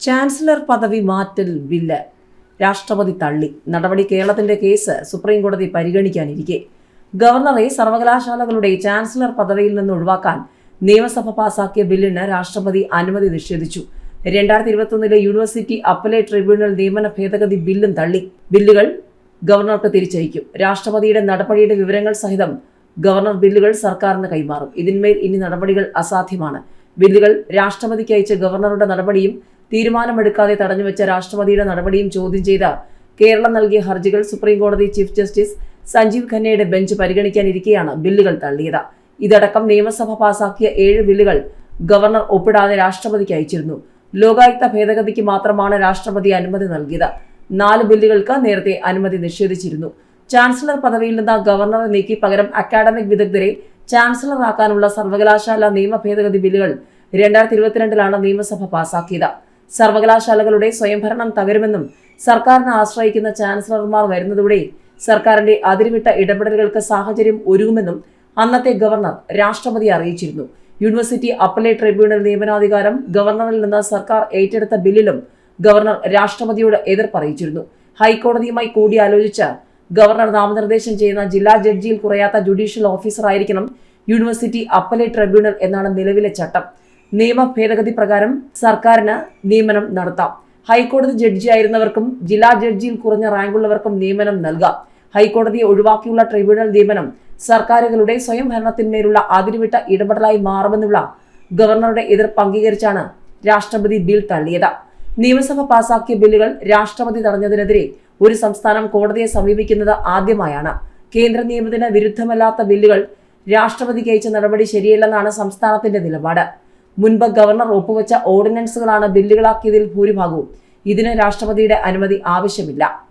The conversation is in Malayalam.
ചാൻസലർ പദവി മാറ്റൽ ബില്ല്. രാഷ്ട്രപതി തള്ളി. നടപടി കേരളത്തിന്റെ കേസ് സുപ്രീം കോടതി പരിഗണിക്കാനിരിക്കെ. ഗവർണറെ സർവകലാശാലകളുടെ ചാൻസലർ പദവിയിൽ നിന്ന് ഒഴിവാക്കാൻ നിയമസഭ പാസാക്കിയ ബില്ലിന് രാഷ്ട്രപതി അനുമതി നിഷേധിച്ചു. രണ്ടായിരത്തി ഇരുപത്തൊന്നിലെ യൂണിവേഴ്സിറ്റി അപ്പലേറ്റ് ട്രിബ്യൂണൽ നിയമന ഭേദഗതി ബില്ലും തള്ളി. ബില്ലുകൾ ഗവർണർക്ക് തിരിച്ചയക്കും. രാഷ്ട്രപതിയുടെ നടപടിയുടെ വിവരങ്ങൾ സഹിതം ഗവർണർ ബില്ലുകൾ സർക്കാരിന് കൈമാറും. ഇതിന്മേൽ ഇനി നടപടികൾ അസാധ്യമാണ്. ബില്ലുകൾ രാഷ്ട്രപതിക്ക് അയച്ച ഗവർണറുടെ നടപടിയും തീരുമാനമെടുക്കാതെ തടഞ്ഞുവെച്ച രാഷ്ട്രപതിയുടെ നടപടിയും ചോദ്യം ചെയ്ത കേരളം നൽകിയ ഹർജികൾ സുപ്രീം കോടതി ചീഫ് ജസ്റ്റിസ് സഞ്ജീവ് ഖന്നയുടെ ബെഞ്ച് പരിഗണിക്കാനിരിക്കെയാണ് ബില്ലുകൾ തള്ളിയത്. ഇതടക്കം നിയമസഭ പാസാക്കിയ ഏഴ് ബില്ലുകൾ ഗവർണർ ഒപ്പിടാതെ രാഷ്ട്രപതിക്ക് അയച്ചിരുന്നു. ലോകായുക്ത ഭേദഗതിക്ക് മാത്രമാണ് രാഷ്ട്രപതി അനുമതി നൽകിയത്. നാല് ബില്ലുകൾക്ക് നേരത്തെ അനുമതി നിഷേധിച്ചിരുന്നു. ചാൻസലർ പദവിയിൽ നിന്ന് ഗവർണറെ നീക്കി പകരം അക്കാഡമിക് വിദഗ്ധരെ ചാൻസലറാക്കാനുള്ള സർവകലാശാല നിയമ ഭേദഗതി ബില്ലുകൾ രണ്ടായിരത്തി ഇരുപത്തിരണ്ടിലാണ് നിയമസഭ പാസാക്കിയത്. സർവകലാശാലകളുടെ സ്വയംഭരണം തകരുമെന്നും സർക്കാരിനെ ആശ്രയിക്കുന്ന ചാൻസലർമാർ വരുന്നതോടെ സർക്കാരിന്റെ അതിരുവിട്ട ഇടപെടലുകൾക്ക് സാഹചര്യം ഒരുങ്ങുമെന്നും അന്നത്തെ ഗവർണർ രാഷ്ട്രപതി അറിയിച്ചിരുന്നു. യൂണിവേഴ്സിറ്റി അപ്പലേറ്റ് ട്രിബ്യൂണൽ നിയമനാധികാരം ഗവർണറിൽ നിന്ന് സർക്കാർ ഏറ്റെടുത്ത ബില്ലിലും ഗവർണർ രാഷ്ട്രപതിയോട് എതിർപ്പറിയിച്ചിരുന്നു. ഹൈക്കോടതിയുമായി കൂടിയാലോചിച്ച് ഗവർണർ നാമനിർദ്ദേശം ചെയ്യുന്ന ജില്ലാ ജഡ്ജിയിൽ കുറയാത്ത ജുഡീഷ്യൽ ഓഫീസറായിരിക്കണം യൂണിവേഴ്സിറ്റി അപ്പലേറ്റ് ട്രിബ്യൂണൽ എന്നാണ് നിലവിലെ ചട്ടം. നിയമ ഭേദഗതി പ്രകാരം സർക്കാരിന് നിയമനം നടത്താം. ഹൈക്കോടതി ജഡ്ജിയായിരുന്നവർക്കും ജില്ലാ ജഡ്ജിയിൽ കുറഞ്ഞ റാങ്കുള്ളവർക്കും നിയമനം നൽകാം. ഹൈക്കോടതിയെ ഒഴിവാക്കിയുള്ള ട്രൈബ്യൂണൽ നിയമനം സർക്കാരുകളുടെ സ്വയംഭരണത്തിന്മേലുള്ള അതിരുവിട്ട ഇടപെടലായി മാറുമെന്നുള്ള ഗവർണറുടെ എതിർപ്പ് അംഗീകരിച്ചാണ് രാഷ്ട്രപതി ബിൽ തള്ളിയത്. നിയമസഭ പാസാക്കിയ ബില്ലുകൾ രാഷ്ട്രപതി തടഞ്ഞതിനെതിരെ ഒരു സംസ്ഥാനം കോടതിയെ സമീപിക്കുന്നത് ആദ്യമായാണ്. കേന്ദ്ര നിയമത്തിന് വിരുദ്ധമല്ലാത്ത ബില്ലുകൾ രാഷ്ട്രപതിക്ക് അയച്ച നടപടി ശരിയല്ലെന്നാണ് സംസ്ഥാനത്തിന്റെ നിലപാട്. മുൻപ് ഗവർണർ ഒപ്പുവെച്ച ഓർഡിനൻസുകളാണ് ബില്ലുകളാക്കിയതിൽ ഭൂരിഭാഗവും. ഇതിന് രാഷ്ട്രപതിയുടെ അനുമതി ആവശ്യമില്ല.